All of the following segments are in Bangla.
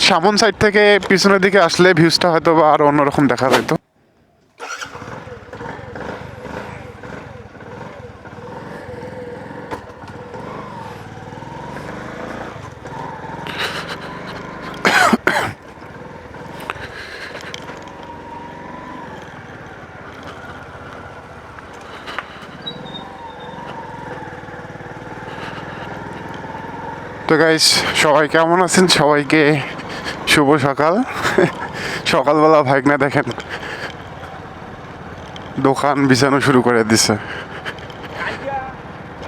সামন সাইড থেকে পিছনের দিকে আসলে ভিউজটা হয়তো বা আরও অন্যরকম দেখা যেত তো গাইস সবাই কেমন আছেন? সবাইকে শুভ সকাল। সকালবেলা ভাইগনা দেখেন, দোকান বিছানো শুরু করে দিছে।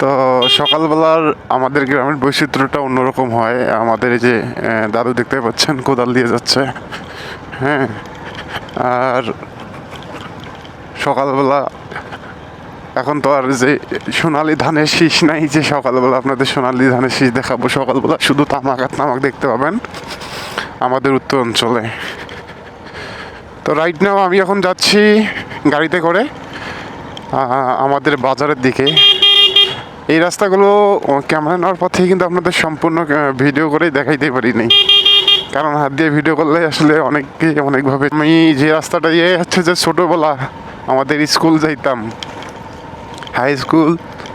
তো সকালবেলার আমাদের গ্রামের বৈচিত্র্যটা অন্যরকম হয়। আমাদের এই যে দাদু দেখতে পাচ্ছেন, কোদাল দিয়ে যাচ্ছে। হ্যাঁ আর সকালবেলা এখন তো আর যে সোনালি ধানের শীষ নাই যে সকালবেলা আপনাদের সোনালি ধানের শীষ দেখাবো, সকালবেলা শুধু তামাক আর তামাক দেখতে পাবেন আমাদের উত্তর অঞ্চলে। তো রাইট নাও আমি এখন যাচ্ছি গাড়িতে করে আমাদের বাজারের দিকে। এই রাস্তাগুলো ক্যামেরা নেওয়ার পর থেকে কিন্তু আপনাদের সম্পূর্ণ ভিডিও করেই দেখাইতে পারিনি। কারণ হাত দিয়ে ভিডিও করলে আসলে অনেককে অনেকভাবে আমি যে রাস্তাটা দিয়ে হচ্ছে যে ছোটোবেলা আমাদের স্কুল যাইতাম হাই স্কুল,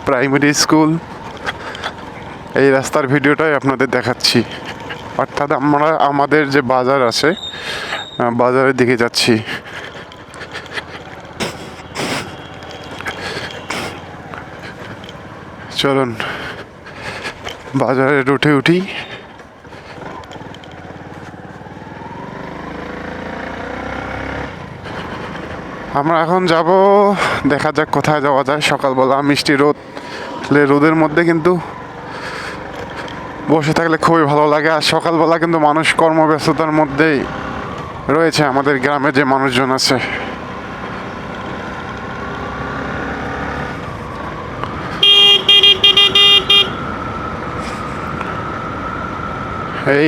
প্রাইমারি স্কুল, এই রাস্তার ভিডিওটাই আপনাদের দেখাচ্ছি। অর্থাৎ আমরা, আমাদের যে বাজার আছে বাজারের দিকে যাচ্ছি। চলুন, বাজারে উঠে উঠি। আমরা এখন যাব, দেখা যাক কোথায় যাওয়া যায়। সকালবেলা মিষ্টি রোদ রোদের মধ্যে কিন্তু বসে থাকলে খুবই ভালো লাগে। আর সকালবেলা কিন্তু মানুষ কর্মব্যস্ততার মধ্যেই রয়েছে আমাদের গ্রামে যে মানুষজন আছে।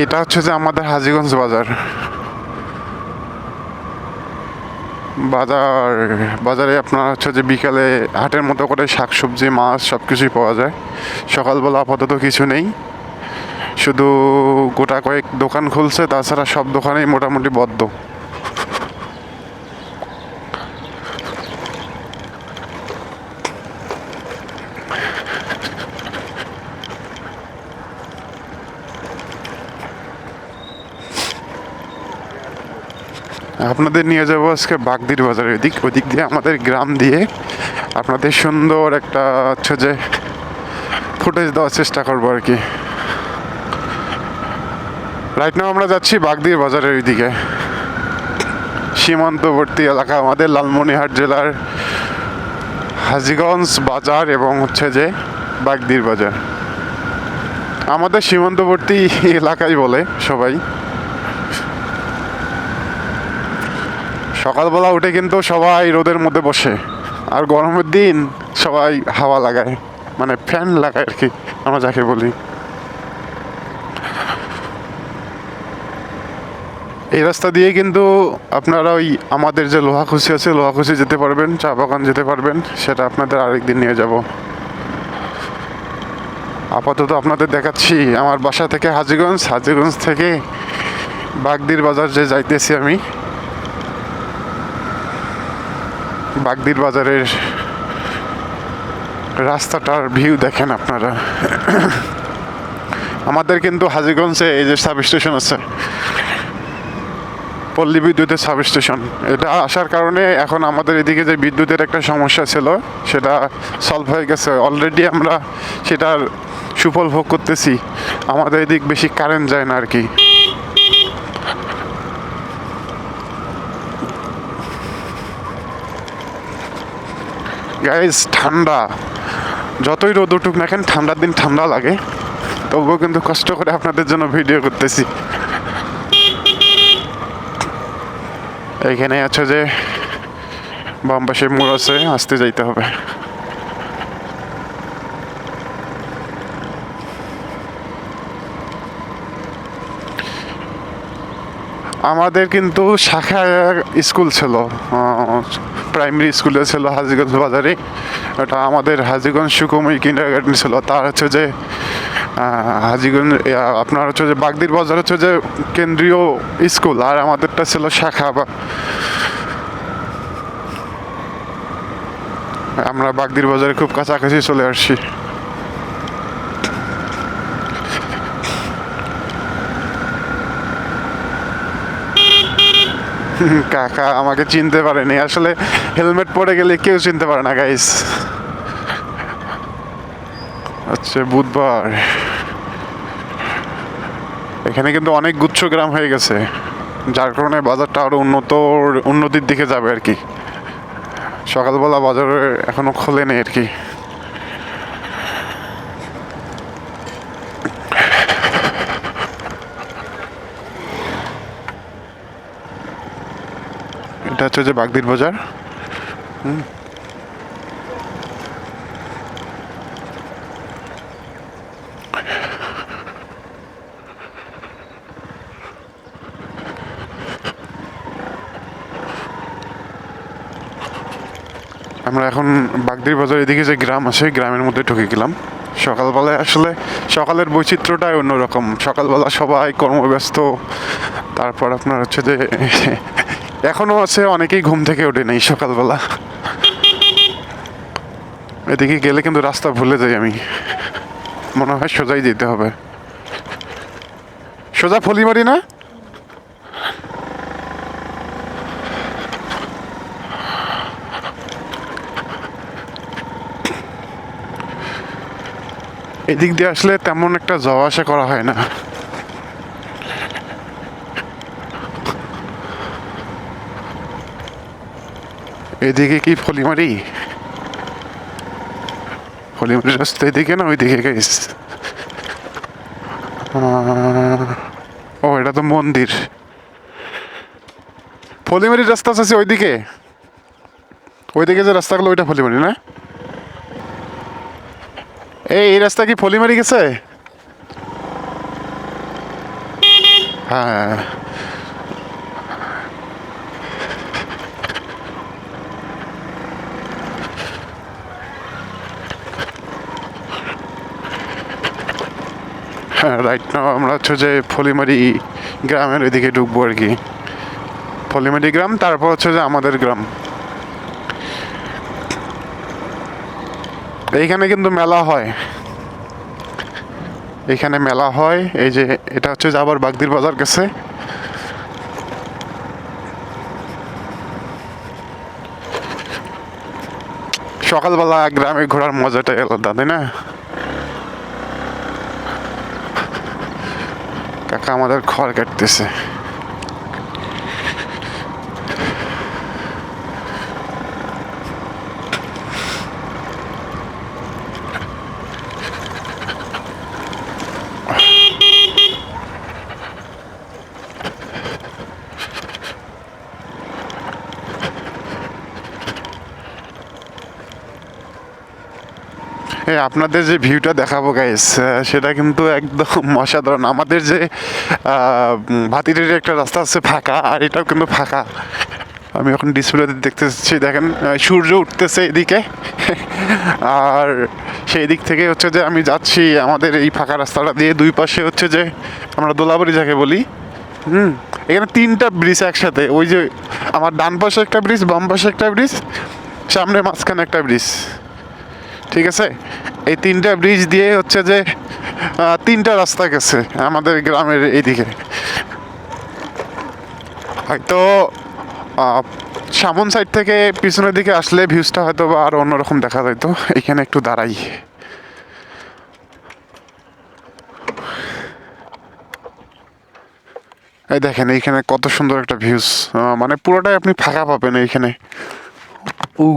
এটা হচ্ছে যে আমাদের হাজিগঞ্জ বাজার। বাজার, বাজারে আপনার হচ্ছে যে বিকালে হাটের মতো করে শাকসবজি, মাছ সব কিছুই পাওয়া যায়। সকালবেলা আপাতত কিছু নেই। শুধু গোটা কয়েক দোকান খুলছে, তাছাড়া সব দোকানেই মোটামুটি বদ্ধ। আপনাদের নিয়ে যাব আজকে বাগদির বাজারের দিক ওদিক দিয়ে আমাদের গ্রাম দিয়ে আপনাদের সুন্দর একটা হচ্ছে যে ফুটেজ দেওয়ার চেষ্টা করব আর কি। রাইট নাও আমরা যাচ্ছি বাগদির বাজারের দিকে সীমান্তবর্তী এলাকা আমাদের লালমনিরহাট জেলার হাজিগঞ্জ বাজার এবং হচ্ছে যে বাগদির বাজার। আমাদের সীমান্তবর্তী এলাকাই বলে সবাই। সকালবেলা উঠে কিন্তু সবাই রোদের মধ্যে বসে। আর গরমের দিন সবাই হাওয়া লাগায় মানে ফ্যান লাগায় আর কি, আমরা যাকে বলি। এই রাস্তা দিয়ে কিন্তু আপনারা ওই আমাদের যে লোহাখুশি আছে লোহাখুশি যেতে পারবেন, চা বাগান যেতে পারবেন, সেটা আপনাদের আরেকদিন নিয়ে যাব। আপাতত আপনাদের দেখাচ্ছি আমার বাসা থেকে হাজিগঞ্জ। হাজিগঞ্জ থেকে বাগদির বাজার যে যাইতেছি আমি। বাগদির বাজারের রাস্তাটার ভিউ দেখেন আপনারা। আমাদের কিন্তু হাজিগঞ্জে এই যে সাব স্টেশন আছে, পল্লী বিদ্যুতের সাব স্টেশন এটা আসার কারণে এখন আমাদের এদিকে যে বিদ্যুতের একটা সমস্যা ছিল, সেটা সলভ হয়ে গেছে। অলরেডি আমরা সেটার সুফল ভোগ করতেছি। আমাদের এদিক বেশি কারেন্ট যায় না আর কি। গাইজ ঠান্ডা। যতই রোদ উঠুক না কেন, ঠান্ডার দিন ঠান্ডা লাগে। তবুও কিন্তু কষ্ট করে আপনাদের জন্য ভিডিও করতেছি। এখানে আছে যে, বাম পাশে মোড় আছে, আসতে যাইতে হবে। আমাদের কিন্তু শাখা স্কুল ছিল প্রাইমারি স্কুলে ছিল হাজিগঞ্জ বাজারে। এটা আমাদের হাজিগঞ্জ সুকুমাই কিন্ডার গার্ডেন ছিল। তার হচ্ছে যে হাজিগঞ্জ আপনার হচ্ছে যে বাগদির বাজার হচ্ছে যে কেন্দ্রীয় স্কুল, আর আমাদেরটা ছিল শাখা বা আমরা বাগদির বাজারে খুব কাছাকাছি চলে আসছি। কাকা আমাকে চিনতে পারেনি। আসলে হেলমেট পরে গেলে কেউ চিনতে পারে না গাইস আচ্ছা বুধবার। এখানে কিন্তু অনেক গুচ্ছ গ্রাম হয়ে গেছে, যার কারণে বাজারটা আরও উন্নত উন্নতির দিকে যাবে আর কি। সকালবেলা বাজারে এখনও খোলেনি আর কি। এটা হচ্ছে যে বাগদির বাজার। হুম। আমরা এখন বাগদির বাজার এদিকে যে গ্রাম আছে, গ্রামের মধ্যে ঢুকে গেলাম। সকালবেলায় আসলে সকালের বৈচিত্র্যটাই অন্যরকম। সকালবেলা সবাই কর্মব্যস্ত, তারপর আপনার হচ্ছে যে এখনও আছে, অনেকেই ঘুম থেকে ওঠে নেই সকালবেলা। এদিকে গেলে কিন্তু রাস্তা ভুলে যাই আমি। মনে হয় সোজাই যেতে হবে। সোজা ফলিমারি না? এদিক দিয়ে আসলে তেমন একটা যাওয়া আসা করা হয় না। এদিকে কি ফলিমারি? ফলিমারি রাস্তা এদিকে না ওইদিকে গাইস ও, এটা তো মন্দির। ফলিমারির রাস্তা আছে ওইদিকে? ওইদিকে যে রাস্তাগুলো, ওইটা ফলিমারি না? এই এই রাস্তা কি ফলিমারি গেছে? হ্যাঁ। রাইট নাও আমরা হচ্ছে যে ফলিমারি গ্রামের ওইদিকে ঢুকবো আর কি। ফলিমারি গ্রাম, তারপর হচ্ছে যে আমাদের গ্রাম। এইখানে কিন্তু মেলা হয়। এখানে মেলা হয়, এই যে এটা হচ্ছে যে আবার বাগদির বাজার গেছে। সকালবেলা গ্রামে ঘোরার মজাটাই আলাদা, তাই না? কাকা আমাদের খড় কাটতেছে। আপনাদের যে ভিউটা দেখাবো গাইস সেটা কিন্তু একদম অসাধারণ। আমাদের যে ভাতিরের একটা রাস্তা আছে ফাঁকা, আর এটাও কিন্তু ফাঁকা। আমি এখন ডিসপ্লেতে দেখতেছি দেখেন সূর্য উঠতেছে এদিকে। আর সেই দিক থেকে হচ্ছে যে, আমি যাচ্ছি আমাদের এই ফাঁকা রাস্তাটা দিয়ে। দুই পাশে হচ্ছে যে, আমরা দোলাবাড়ি যাকে বলি। হুম, এখানে তিনটা ব্রিজ একসাথে। ওই যে, আমার ডান পাশে একটা ব্রিজ বাম পাশে একটা ব্রিজ সামনে মাঝখানে একটা ব্রিজ ঠিক আছে? এই তিনটা ব্রিজ দিয়ে হচ্ছে যে তিনটা রাস্তা গেছে আমাদের গ্রামের এইদিকে। হয়তো সামন সাইড থেকে পিছনের দিকে আসলে ভিউজটা হয়তো বা আরও অন্যরকম দেখা যাইতো এখানে একটু দাঁড়াই। এই দেখেন, এইখানে কত সুন্দর একটা ভিউজ মানে পুরোটাই আপনি ফাঁকা পাবেন এইখানে। উ